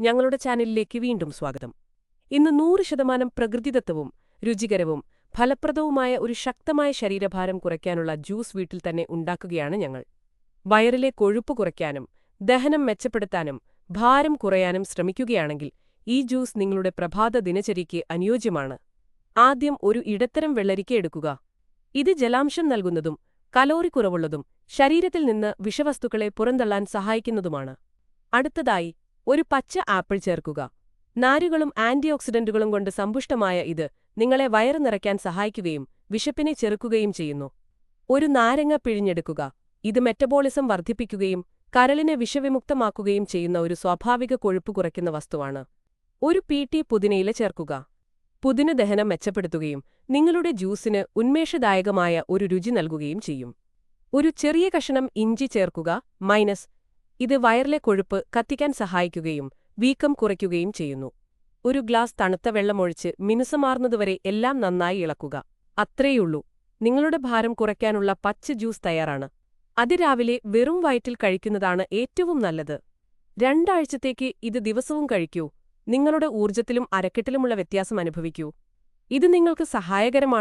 ഞങ്ങളുടെ ചാനലിലേക്ക് വീണ്ടും സ്വാഗതം. ഇന്ന് നൂറ് ശതമാനം പ്രകൃതിദത്തവും രുചികരവും ഫലപ്രദവുമായ ഒരു ശക്തമായ ശരീരഭാരം കുറയ്ക്കാനുള്ള ജ്യൂസ് വീട്ടിൽ തന്നെ ഉണ്ടാക്കുകയാണ് ഞങ്ങൾ. വയറിലെ കൊഴുപ്പ് കുറയ്ക്കാനും ദഹനം മെച്ചപ്പെടുത്താനും ഭാരം കുറയാനും ശ്രമിക്കുകയാണെങ്കിൽ ഈ ജ്യൂസ് നിങ്ങളുടെ പ്രഭാത ദിനചര്യയ്ക്ക് അനുയോജ്യമാണ്. ആദ്യം ഒരു ഇടത്തരം വെള്ളരിക്ക എടുക്കുക. ഇത് ജലാംശം നൽകുന്നതും കലോറി കുറവുള്ളതും ശരീരത്തിൽ നിന്ന് വിഷവസ്തുക്കളെ പുറന്തള്ളാൻ സഹായിക്കുന്നതുമാണ്. അടുത്തതായി ഒരു പച്ച ആപ്പിൾ ചേർക്കുക. നാരുകളും ആന്റിഓക്സിഡന്റുകളും കൊണ്ട് സമ്പുഷ്ടമായ ഇത് നിങ്ങളെ വയറു നിറയ്ക്കാൻ സഹായിക്കുകയും വിശപ്പിനെ ചെറുക്കുകയും ചെയ്യുന്നു. ഒരു നാരങ്ങ പിഴിഞ്ഞെടുക്കുക. ഇത് മെറ്റബോളിസം വർദ്ധിപ്പിക്കുകയും കരളിനെ വിഷവിമുക്തമാക്കുകയും ചെയ്യുന്ന ഒരു സ്വാഭാവിക കൊഴുപ്പ് കുറയ്ക്കുന്ന വസ്തുവാണ്. ഒരു പി ടി പുതിനയില ചേർക്കുക. പുതിന ദഹനം മെച്ചപ്പെടുത്തുകയും നിങ്ങളുടെ ജ്യൂസിന് ഉന്മേഷദായകമായ ഒരു രുചി നൽകുകയും ചെയ്യും. ഒരു ചെറിയ കഷണം ഇഞ്ചി ചേർക്കുക മൈനസ് ഇത് വയറിലെ കൊഴുപ്പ് കത്തിക്കാൻ സഹായിക്കുകയും വീക്കം കുറയ്ക്കുകയും ചെയ്യുന്നു. ഒരു ഗ്ലാസ് തണുത്ത വെള്ളമൊഴിച്ച് മിനുസമാർന്നതുവരെ എല്ലാം നന്നായി ഇളക്കുക. അത്രയുള്ളൂ. നിങ്ങളുടെ ഭാരം കുറയ്ക്കാനുള്ള പച്ച ജ്യൂസ് തയ്യാറാണ്. അതിരാവിലെ വെറും വയറ്റിൽ കഴിക്കുന്നതാണ് ഏറ്റവും നല്ലത്. രണ്ടാഴ്ചത്തേക്ക് ഇത് ദിവസവും കഴിക്കൂ. നിങ്ങളുടെ ഊർജത്തിലും അരക്കെട്ടിലുമുള്ള വ്യത്യാസം അനുഭവിക്കൂ. ഇത് നിങ്ങൾക്ക് സഹായകരമാണ്